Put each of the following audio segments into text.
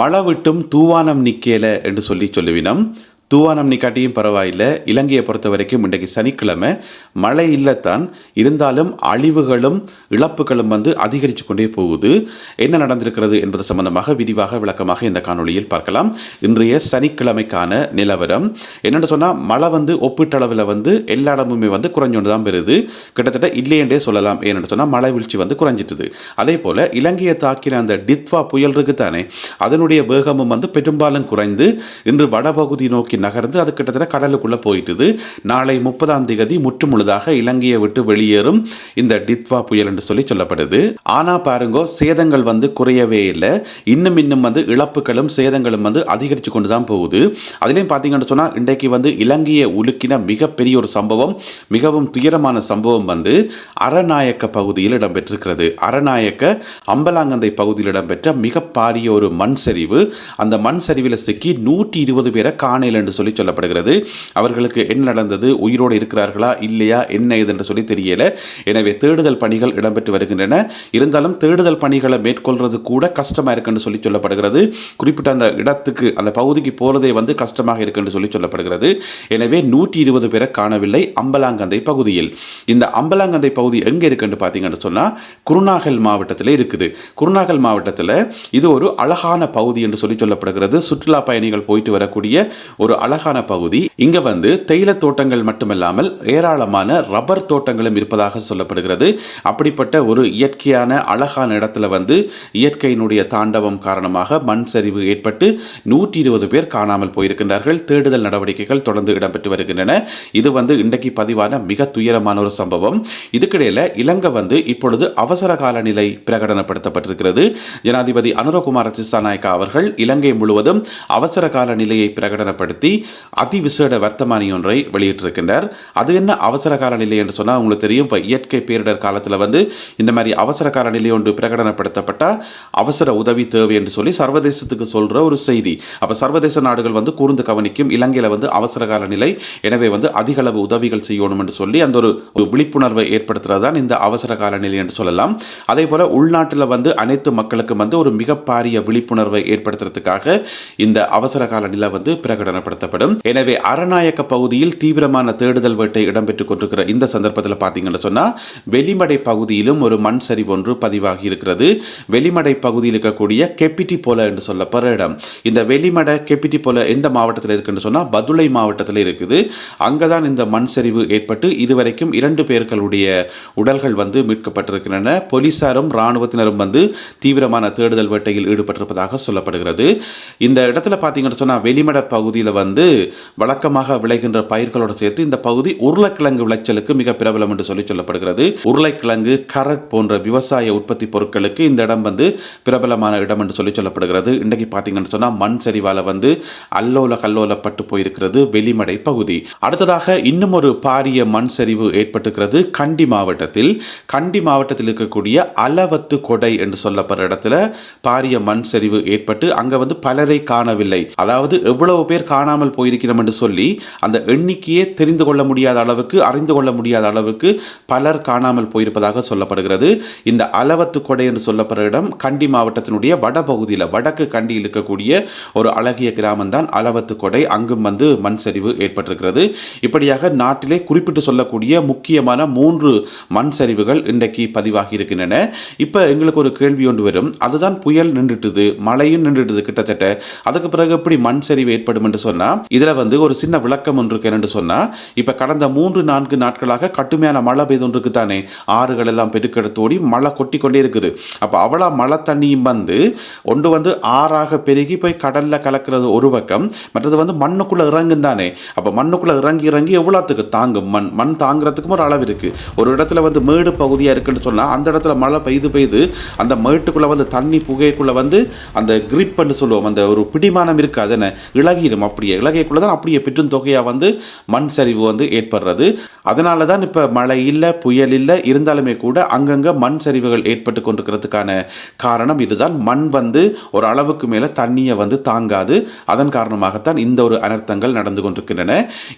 மழை விட்டும் தூவானம் நிக்கேல என்று சொல்லி சொல்லுவினம். தூவானம் நிக்காட்டியும் பரவாயில்ல. இலங்கையை பொறுத்த வரைக்கும் இன்றைக்கு சனிக்கிழமை. மழை இல்லைத்தான். இருந்தாலும் அழிவுகளும் இழப்புகளும் வந்து அதிகரித்து கொண்டே போகுது. என்ன நடந்திருக்கிறது என்பது சம்பந்தமாக விரிவாக விளக்கமாக இந்த காணொளியில் பார்க்கலாம். இன்றைய சனிக்கிழமைக்கான நிலவரம். என்னென்னு சொன்னால் மழை வந்து ஒப்பீட்டளவில் வந்து எல்லா இடமுமே வந்து குறைஞ்சோண்டு தான் பெறுது. கிட்டத்தட்ட இல்லையென்றே சொல்லலாம். ஏன்னு சொன்னால் மழை வீழ்ச்சி வந்து குறைஞ்சிட்டுது. அதே போல் இலங்கையை தாக்கின அந்த டித்வா புயல் இருக்குத்தானே அதனுடைய வேகமும் வந்து பெரும்பாலும் குறைந்து இன்று வடபகுதி நோக்கி நோக்கி நகர்ந்து அது கிட்டத்தட்ட கடலுக்குள்ளே போயிட்டுது. நாளை முப்பதாம் தேதி முற்று முழுதாக இலங்கையை விட்டு வெளியேறும் இந்த டித்வா புயல் என்று சொல்லி சொல்லப்படுது. ஆனால் பாருங்கோ சேதங்கள் வந்து குறையவே இல்லை. இன்னும் இன்னும் வந்து இழப்புகளும் சேதங்களும் வந்து அதிகரித்து கொண்டு தான் போகுது. அதுலேயும் பார்த்தீங்கன்னு சொன்னால் இன்றைக்கு வந்து இலங்கையை உலுக்கின மிகப்பெரிய ஒரு சம்பவம் மிகவும் துயரமான சம்பவம் வந்து அறநாயக்க பகுதியில் இடம்பெற்றிருக்கிறது. அறநாயக்க அம்பலாங்கந்தை பகுதியில் இடம்பெற்ற மிக பாரிய ஒரு மண் சரிவு. அந்த மண் சரிவில் சிக்கி நூற்றி இருபது பேரை காணையில் என்று சொல்லி சொல்லப்படுகிறது. அவர்களுக்கு என்ன நடந்தது? உயிரோடு இருக்கிறார்களா? இல்லையா? என்ன இது என்று சொல்லி தெரியல. எனவே தேடுதல் பணிகள் இடம்பெற்று வருகின்றன. இருந்தாலும் தேடுதல் பணிகளை மேற்கொள்வது கூட கஷ்டமாக இருக்குன்னு சொல்லி சொல்லப்படுகிறது. குறிப்பிட்ட அந்த இடத்துக்கு அந்த பகுதிக்கு போகிறதே வந்து கஷ்டமாக இருக்குன்னு சொல்லி சொல்லப்படுகிறது. எனவே நூற்றி இருபது பேரை காணவில்லை அம்பலாங்கந்தை பகுதியில். இந்த அம்பலாங்கந்தை பகுதி எங்கே இருக்குன்னு பார்த்தீங்கன்னு சொன்னால் குருநாகல் மாவட்டத்தில் இருக்குது. குருநாகல் மாவட்டத்தில் இது ஒரு அழகான பகுதி என்று சொல்லி சொல்லப்படுகிறது. சுற்றுலா பயணிகள் போயிட்டு வரக்கூடிய ஒரு அழகான பகுதி. இங்க வந்து தேயிலை தோட்டங்கள் மட்டுமல்லாமல் ஏராளமான ரப்பர் தோட்டங்களும் இருப்பதாக சொல்லப்படுகிறது. அப்படிப்பட்ட ஒரு இயற்கையான அழகான இடத்துல வந்து இயற்கையினுடைய தாண்டவம் காரணமாக மண் சரிவு ஏற்பட்டு நூற்றி இருபது பேர் காணாமல் போயிருக்கின்றார்கள். தேடுதல் நடவடிக்கைகள் தொடர்ந்து இடம்பெற்று வருகின்றன. இது வந்து இன்றைக்கு பதிவான மிக துயரமான ஒரு சம்பவம். இதுக்கிடையில் இலங்கை வந்து இப்பொழுது அவசர கால நிலை பிரகடனப்படுத்தப்பட்டிருக்கிறது. ஜனாதிபதி அனுரகுமார திசாநாயக்கா அவர்கள் இலங்கை முழுவதும் அவசர கால நிலையை பிரகடனப்படுத்தி அதிவிசேட வர்த்தமானி ஒன்றை வெளியிட்டிருக்கின்றார். அது என்ன அவசர கால நிலை என்று சொன்னால் உங்களுக்கு தெரியும் இப்போ இயற்கை பேரிடர் காலத்தில் வந்து இந்த மாதிரி அவசர கால நிலை ஒன்று பிரகடனப்படுத்தப்பட்டால் அவசர உதவி தேவை என்று சொல்லி சர்வதேசத்துக்கு சொல்கிற ஒரு செய்தி. அப்போ சர்வதேச நாடுகள் வந்து கூர்ந்து கவனிக்கும் இலங்கையில் வந்து அவசர கால நிலை எனவே வந்து அதிகளவு உதவிகள் செய்யணும் என்று சொல்லி அந்த ஒரு விழிப்புணர்வை ஏற்படுத்துறது தான் இந்த அவசர கால நிலை என்று சொல்லலாம். அதே போல் உள்நாட்டில் வந்து அனைத்து மக்களுக்கும் வந்து ஒரு மிக பாரிய விழிப்புணர்வை ஏற்படுத்துறதுக்காக இந்த அவசர கால நிலை வந்து பிரகடனப்படுத்தப்படும் எனவே அறநாயக்க பகுதியில் தீவிரமான தேடுதல் வேட்டை இடம்பெற்றுக் கொண்டிருக்கிற இந்த சந்தர்ப்பத்தில் பார்த்தீங்கன்னு சொன்னால் வெளிமடை பகுதியிலும் ஒரு மண் சரிவு ஒன்று பதிவாகி இருக்கிறது. வெளிமடை பகுதியில் இருக்கக்கூடிய கெப்பிட்டி போல என்று சொல்லப்படுற இடம். இந்த வெளிமடை கெப்பிட்டி போல எந்த மாவட்டத்தில் இருக்குன்னு சொன்னால் பதுளை மாவட்டத்தில் இருக்குது. அங்கே தான் இந்த மண் சரிவு ஏற்பட்டு இதுவரைக்கும் இரண்டு பேர்களுடைய உடல்கள் வந்து மீட்கப்பட்டிருக்கின்றன. போலீசாரும் இராணுவத்தினரும் வந்து தீவிரமான தேடுதல் வேட்டையில் ஈடுபட்டிருப்பதாக சொல்லப்படுகிறது. இந்த இடத்துல பார்த்தீங்கன்னு சொன்னால் வெளிமட பகுதியில் வந்து வழக்கமாக விளைகின்ற பயிர்களோடு சேர்த்து இந்த பகுதி உருளைக்கிழங்கு விளைச்சலுக்கு மிக பிரபலம் என்று சொல்லி சொல்லப்படுகிறது. உருளைக்கிழங்கு கரட் போன்ற விவசாய உற்பத்தி பொருட்களுக்கு இந்த இடம் வந்து பிரபலமான இடம் என்று சொல்லி சொல்லப்படுகிறது. இன்றைக்கு பார்த்தீங்கன்னு சொன்னால் மண் சரிவால வந்து அல்லோல கல்லோலப்பட்டு போயிருக்கிறது வெளிமடை பகுதி. அடுத்ததாக இன்னும் ஒரு பாரிய மண் சரிவு ஏற்பட்டிருக்கிறது கண்டி மாவட்டத்தில். கண்டி மாவட்டத்தில் இருக்கக்கூடிய அலவத்து கொடை என்று சொல்லப்படுற இடத்துல பாரிய மண் சரிவு ஏற்பட்டு அங்கே வந்து பலரை காணவில்லை. அதாவது எவ்வளவு பேர் காணாமல் போயிருக்கிறோம் என்று சொல்லி அந்த எண்ணிக்கையே தெரிந்து கொள்ள முடியாத அளவுக்கு அறிந்து கொள்ள முடியாத அளவுக்கு பலர் காணாமல் போயிருப்பதாக சொல்லப்படுகிறது. இந்த அளவத்து கொடை என்று சொல்லப்படுற இடம் கண்டி மாவட்டத்தினுடைய வடபகுதியில் வடக்கு கண்டியில் இருக்கக்கூடிய ஒரு அழகிய கிராமம் தான் அலவத்து கொடை. அங்கும் வந்து மண் சரிவு ஏற்பட்டிருக்கிறது. இப்படியாக நாட்டிலே குறிப்பிட்டு சொல்லக்கூடிய முக்கியமான மூன்று மண் சரிவுகள் இன்றைக்கு பதிவாகி இருக்கின்றன இப்போ எங்களுக்கு ஒரு கேள்வி ஒன்று வரும். அதுதான் புயல் நின்றுட்டுது மழையும் நின்றுட்டுது கிட்டத்தட்ட. அதுக்கு பிறகு எப்படி மண் சரிவு ஏற்படும் என்று சொன்னால் இதில் வந்து ஒரு சின்ன விளக்கம் ஒன்று இருக்கு. என்று சொன்னால் இப்போ கடந்த மூன்று நான்கு நாட்களாக கட்டுமையான மழை பெய்து ஒன்று தானே. ஆறுகள் எல்லாம் பெருக்கெடுத்தோடி மழை கொட்டி கொண்டே இருக்குது. அப்போ அவ்வளோ மழை தண்ணியும் வந்து ஒன்று வந்து ஆறாக பெருகி போய் கடலில் கலக்கிறது ஒரு பக்கம் மற்றது வந்து மண்ணுக்குள்ளே இறங்கும் தானே. அப்போ மண்ணுக்குள்ளே இறங்கி இறங்கி எவ்வளோத்துக்கு தாங்கும்? மண் மண் தாங்கிறதுக்கும் ஒரு அளவு இருக்குது ஒரு இடத்துல வந்து மேடு பகுதியாக இருக்குன்னு சொன்னால் அந்த இடத்துல மழை பெய்து பெய்து அந்த மேட்டுக்குள்ளே வந்து தண்ணி புகைக்குள்ளே வந்து அந்த கிரிப்னு சொல்லுவோம். அந்த ஒரு பிடிமானம் இருக்காது என்ன? இழகிரும் அப்படி இருக்கக்கூடிய இலங்கைக்குள்ள தான் அப்படியே பெற்றும் தொகையாக வந்து மண் சரிவு வந்து ஏற்படுறது. அதனால தான் இப்போ மழை இல்லை புயல் இல்லை இருந்தாலுமே கூட அங்கங்கே மண் சரிவுகள் ஏற்பட்டு கொண்டிருக்கிறதுக்கான காரணம் இதுதான். மண் வந்து ஒரு அளவுக்கு மேலே தண்ணியை வந்து தாங்காது. அதன் காரணமாகத்தான் இந்த ஒரு அனர்த்தங்கள் நடந்து கொண்டிருக்கின்றன.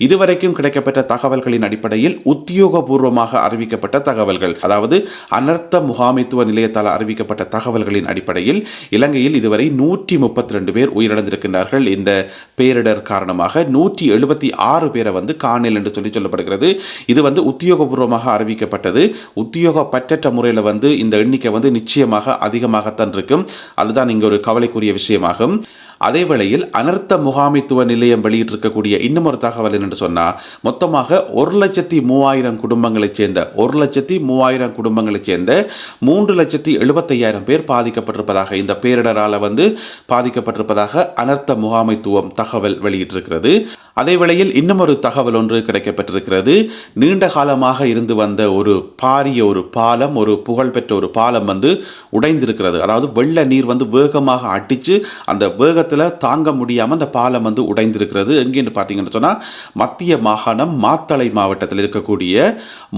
இதுவரைக்கும் கிடைக்கப்பட்ட தகவல்களின் அடிப்படையில் உத்தியோகபூர்வமாக அறிவிக்கப்பட்ட தகவல்கள் அதாவது அனர்த்த முகாமைத்துவ நிலையத்தால் அறிவிக்கப்பட்ட தகவல்களின் அடிப்படையில் இலங்கையில் இதுவரை நூற்றி முப்பத்தி ரெண்டு பேர் உயிரிழந்திருக்கின்றார்கள். இந்த பேரிடர் காரணமாக நூற்றி எழுபத்தி ஆறு பேரை வந்து காணல் என்று சொல்லி சொல்லப்படுகிறது. இது வந்து உத்தியோகபூர்வமாக அறிவிக்கப்பட்டது. உத்தியோகப்பற்ற முறையில் வந்து இந்த எண்ணிக்கை வந்து நிச்சயமாக அதிகமாகத்தான் இருக்கும். அதுதான் இங்கே ஒரு கவலைக்குரிய விஷயமாகும். அதே வேளையில் அனர்த்த முகாமைத்துவ நிலையம் வெளியிட்டிருக்கக்கூடிய இன்னும் ஒரு தகவல் என்னென்று சொன்னால் மொத்தமாக ஒரு லட்சத்தி மூவாயிரம் குடும்பங்களைச் சேர்ந்த ஒரு லட்சத்தி மூவாயிரம் குடும்பங்களைச் சேர்ந்த மூன்று லட்சத்தி எழுபத்தையாயிரம் பேர் பாதிக்கப்பட்டிருப்பதாக இந்த பேரிடரால் வந்து பாதிக்கப்பட்டிருப்பதாக அனர்த்த முகாமைத்துவம் தகவல் வெளியிட்டிருக்கிறது. அதே வேளையில் இன்னும் ஒரு தகவல் ஒன்று கிடைக்கப்பட்டிருக்கிறது. நீண்ட காலமாக இருந்து வந்த ஒரு பாரிய ஒரு பாலம் ஒரு புகழ்பெற்ற ஒரு பாலம் வந்து உடைந்திருக்கிறது. அதாவது வெள்ள நீர் வந்து வேகமாக அடித்து அந்த வேக வேகத்தில் தாங்க முடியாமல் அந்த பாலம் வந்து உடைந்திருக்கிறது. எங்கேன்னு பார்த்தீங்கன்னு சொன்னால் மத்திய மாகாணம் மாத்தளை மாவட்டத்தில் இருக்கக்கூடிய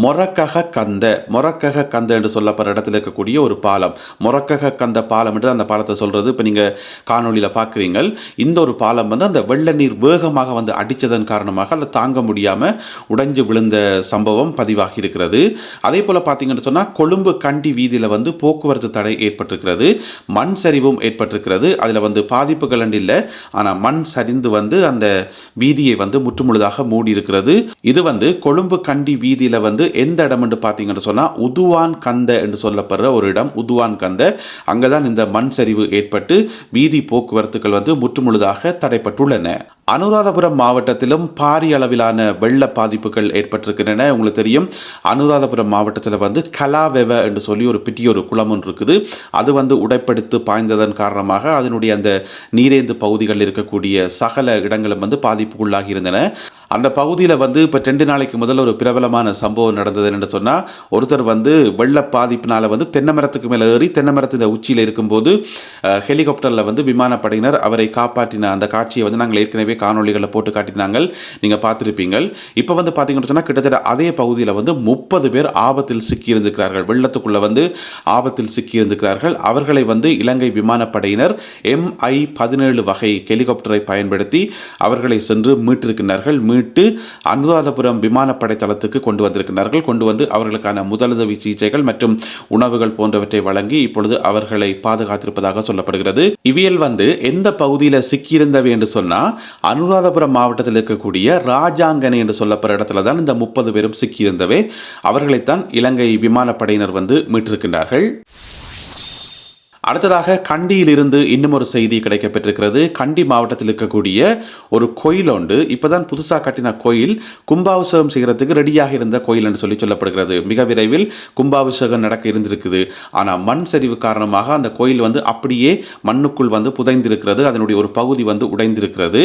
மொரக்கக கந்த மொரக்கக கந்த என்று சொல்லப்படுற இடத்துல இருக்கக்கூடிய ஒரு பாலம். மொரக்கக கந்த பாலம் என்று அந்த பாலத்தை சொல்கிறது இப்போ நீங்கள் காணொலியில் பார்க்குறீங்க இந்த ஒரு பாலம் வந்து அந்த வெள்ள நீர் வேகமாக வந்து அடித்ததன் காரணமாக அதை தாங்க முடியாமல் உடைஞ்சு விழுந்த சம்பவம் பதிவாகி இருக்கிறது. அதே போல் பார்த்தீங்கன்னு சொன்னால் கொழும்பு கண்டி வீதியில் வந்து போக்குவரத்து தடை ஏற்பட்டிருக்கிறது. மண் சரிவும் ஏற்பட்டிருக்கிறது. அதில் வந்து பாதிப்புகள் இல்லை. ஆனால் மண் சரிந்து வந்து அந்த வீதியை வந்து முற்றுமுழுதாக மூடி இருக்கிறது இது வந்து கொழும்பு கண்டி வீதியில் வந்து எந்த இடம் என்று பார்த்தீங்கன்னு சொன்னால் உதுவான் கந்த என்று சொல்லப்படுற ஒரு இடம் உதுவான் கந்த. அங்கே தான் இந்த மண் சரிவு ஏற்பட்டு வீதி போக்குவரத்துகள் வந்து முற்றுமுழுதாக தடைப்பட்டுள்ளன. அனுராதபுரம் மாவட்டத்திலும் பாரிய அளவிலான வெள்ள பாதிப்புகள் ஏற்பட்டிருக்கின்றன. உங்களுக்கு தெரியும் அனுராதபுரம் மாவட்டத்தில் வந்து கலாவெவ என்று சொல்லி ஒரு பெரிய ஒரு குளம் ஒன்று இருக்குது. அது வந்து உடைப்படுத்து பாய்ந்ததன் காரணமாக அதனுடைய அந்த நீரேந்து பகுதிகளில் இருக்கக்கூடிய சகல இடங்களும் வந்து பாதிப்புக்குள்ளாகி இருந்தன. அந்த பகுதியில் வந்து இப்போ ரெண்டு நாளைக்கு முதல்ல ஒரு பிரபலமான சம்பவம் நடந்தது என்று சொன்னால் ஒருத்தர் வந்து வெள்ள பாதிப்பினால் வந்து தென்னை மரத்துக்கு மேலே ஏறி தென்னை மரத்தின் உச்சியில் இருக்கும்போது ஹெலிகாப்டரில் வந்து விமானப்படையினர் அவரை காப்பாற்றின அந்த காட்சியை வந்து நாங்கள் ஏற்கனவே காணொலிகளில் போட்டு காட்டினாங்க நீங்கள் பார்த்துருப்பீங்க இப்போ வந்து பார்த்தீங்கன்னு சொன்னால் கிட்டத்தட்ட அதே பகுதியில் வந்து முப்பது பேர் ஆபத்தில் சிக்கியிருந்திருக்கிறார்கள். வெள்ளத்துக்குள்ளே வந்து ஆபத்தில் சிக்கியிருந்திருக்கிறார்கள். அவர்களை வந்து இலங்கை விமானப்படையினர் எம்ஐ பதினேழு வகை ஹெலிகாப்டரை பயன்படுத்தி அவர்களை சென்று மீட்டிருக்கிறார்கள் மீட்டு அனுராதபுரம் விமானப்படை தளத்துக்கு கொண்டு வந்திருக்கிறார்கள். கொண்டு வந்து அவர்களுக்கான முதலுதவி சிகிச்சைகள் மற்றும் உணவுகள் போன்றவற்றை வழங்கி இப்பொழுது அவர்களை பாதுகாத்திருப்பதாக சொல்லப்படுகிறது. இவியல் வந்து எந்த பகுதியில் சிக்கியிருந்தவை என்று சொன்னால் அனுராதபுரம் மாவட்டத்தில் இருக்கக்கூடிய ராஜாங்கனை என்று சொல்லப்படுற இடத்துல தான் இந்த முப்பது பேரும் சிக்கியிருந்தவை. அவர்களைத்தான் இலங்கை விமானப்படையினர் வந்து மீட்டிருக்கின்றார்கள். அடுத்ததாக கண்டியிலிருந்து இன்னும் ஒரு செய்தி கிடைக்கப்பட்டிருக்கிறது கண்டி மாவட்டத்தில் இருக்கக்கூடிய ஒரு கோயில் உண்டு இப்போதான் புதுசாக கட்டின கோயில் கும்பாபிஷேகம் செய்கிறதுக்கு ரெடியாக இருந்த கோயில் என்று சொல்லி சொல்லப்படுகிறது. மிக விரைவில் கும்பாபிஷேகம் நடக்க இருந்திருக்குது. ஆனால் மண் சரிவு காரணமாக அந்த கோயில் வந்து அப்படியே மண்ணுக்குள் வந்து புதைந்திருக்கிறது. அதனுடைய ஒரு பகுதி வந்து உடைந்திருக்கிறது.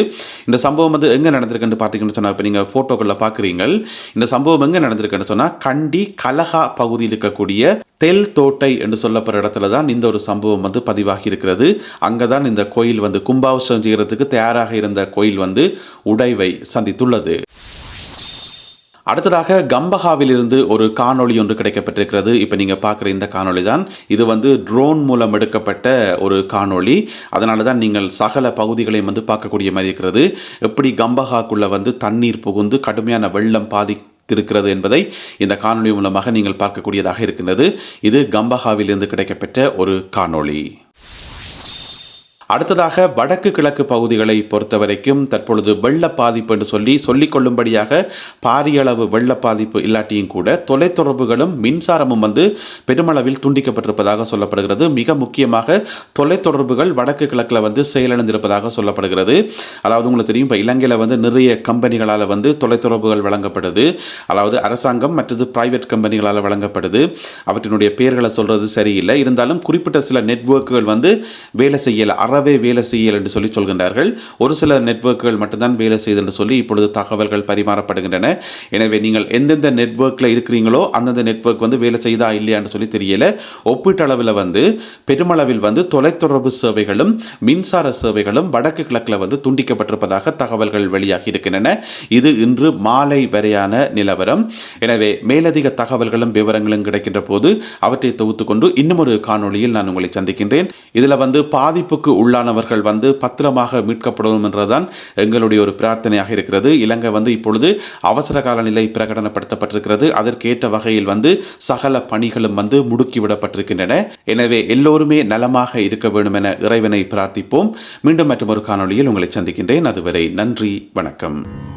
இந்த சம்பவம் வந்து எங்கே நடந்திருக்குன்னு பார்த்தீங்கன்னு சொன்னால் இப்போ நீங்கள் ஃபோட்டோக்களில் பார்க்குறீங்க இந்த சம்பவம் எங்கே நடந்திருக்குன்னு சொன்னால் கண்டி கலகா பகுதியில் இருக்கக்கூடிய தெல் தோட்டை என்று சொல்லப்படுற இடத்துல தான் இந்த ஒரு சம்பவம் வந்து பதிவாகி இருக்கிறது. அங்கே தான் இந்த கோயில் வந்து கும்பாபிஷேகம் செய்கிறதுக்கு தயாராக இருந்த கோயில் வந்து உடைவை சந்தித்துள்ளது. அடுத்ததாக கம்பஹாவிலிருந்து ஒரு காணொளி ஒன்று கிடைக்கப்பட்டிருக்கிறது. இப்போ நீங்கள் பார்க்குற இந்த காணொளி தான். இது வந்து ட்ரோன் மூலம் எடுக்கப்பட்ட ஒரு காணொளி. அதனால தான் நீங்கள் சகல பகுதிகளையும் வந்து பார்க்கக்கூடிய மாதிரி இருக்கிறது. எப்படி கம்பஹாக்குள்ளே வந்து தண்ணீர் புகுந்து கடுமையான வெள்ளம் பாதி இருக்கிறது என்பதை இந்த காணொளி மூலமாக நீங்கள் பார்க்கக்கூடியதாக இருக்கின்றது. இது கம்பஹாவிலிருந்து கிடைக்கப்பெற்ற ஒரு காணொளி. அடுத்ததாக வடக்கு கிழக்கு பகுதிகளை பொறுத்த வரைக்கும் தற்பொழுது வெள்ள பாதிப்பு என்று சொல்லி சொல்லிக் கொள்ளும்படியாக பாரிய அளவு வெள்ள பாதிப்பு இல்லாட்டியும் கூட தொலைத்தொடர்புகளும் மின்சாரமும் வந்து பெருமளவில் துண்டிக்கப்பட்டிருப்பதாக சொல்லப்படுகிறது. மிக முக்கியமாக தொலைத்தொடர்புகள் வடக்கு கிழக்கில் வந்து செயலிழந்திருப்பதாக சொல்லப்படுகிறது. அதாவது உங்களுக்கு தெரியும் இப்போ இலங்கையில் வந்து நிறைய கம்பெனிகளால் வந்து தொலைத்தொடர்புகள் வழங்கப்படுது. அதாவது அரசாங்கம் மற்றது பிரைவேட் கம்பெனிகளால் வழங்கப்படுது. அவற்றினுடைய பெயர்களை சொல்கிறது சரியில்லை. இருந்தாலும் குறிப்பிட்ட சில நெட்வொர்க்குகள் வந்து வேலை செய்யலை. அறவே வேலை செய்யல் என்று சொல்லி சொல்கின்றார்கள். ஒரு சில நெட்வொர்க்குகள் மட்டும்தான் வேலை செய்யுது என்று சொல்லி இப்பொழுது தகவல்கள் பரிமாறப்படுகின்றன. எனவே நீங்கள் எந்தெந்த நெட்வொர்க்கில் இருக்கிறீங்களோ அந்தந்த நெட்வொர்க் வந்து வேலை செய்தா இல்லையான்னு சொல்லி தெரியல. ஒப்பீட்டளவில் வந்து பெருமளவில் வந்து தொலைத்தொடர்பு சேவைகளும் மின்சார சேவைகளும் வடக்கு கிழக்கில் வந்து துண்டிக்கப்பட்டிருப்பதாக தகவல்கள் வெளியாகி இருக்கின்றன. இது இன்று மாலை வரையான நிலவரம். எனவே மேலதிக தகவல்களும் விவரங்களும் கிடைக்கின்ற போது அவற்றை தொகுத்துக்கொண்டு இன்னும் ஒரு காணொளியில் நான் உங்களை சந்திக்கின்றேன். இதில் வந்து பாதிப்புக்கு உள்ளானவர்கள் வந்து பத்திரமாக மீட்கப்படும் என்றுதான் எங்களுடைய ஒரு பிரார்த்தனையாக இருக்கிறது. இலங்கை வந்து இப்பொழுது அவசர கால நிலை பிரகடனப்படுத்தப்பட்டிருக்கிறது. அதற்கேற்ற வகையில் வந்து சகல பணிகளும் வந்து முடுக்கிவிடப்பட்டிருக்கின்றன. எனவே எல்லோருமே நலமாக இருக்க வேண்டும் என இறைவனை பிரார்த்திப்போம். மீண்டும் மற்றும் ஒரு காணொளியில் உங்களை சந்திக்கின்றேன். அதுவரை நன்றி வணக்கம்.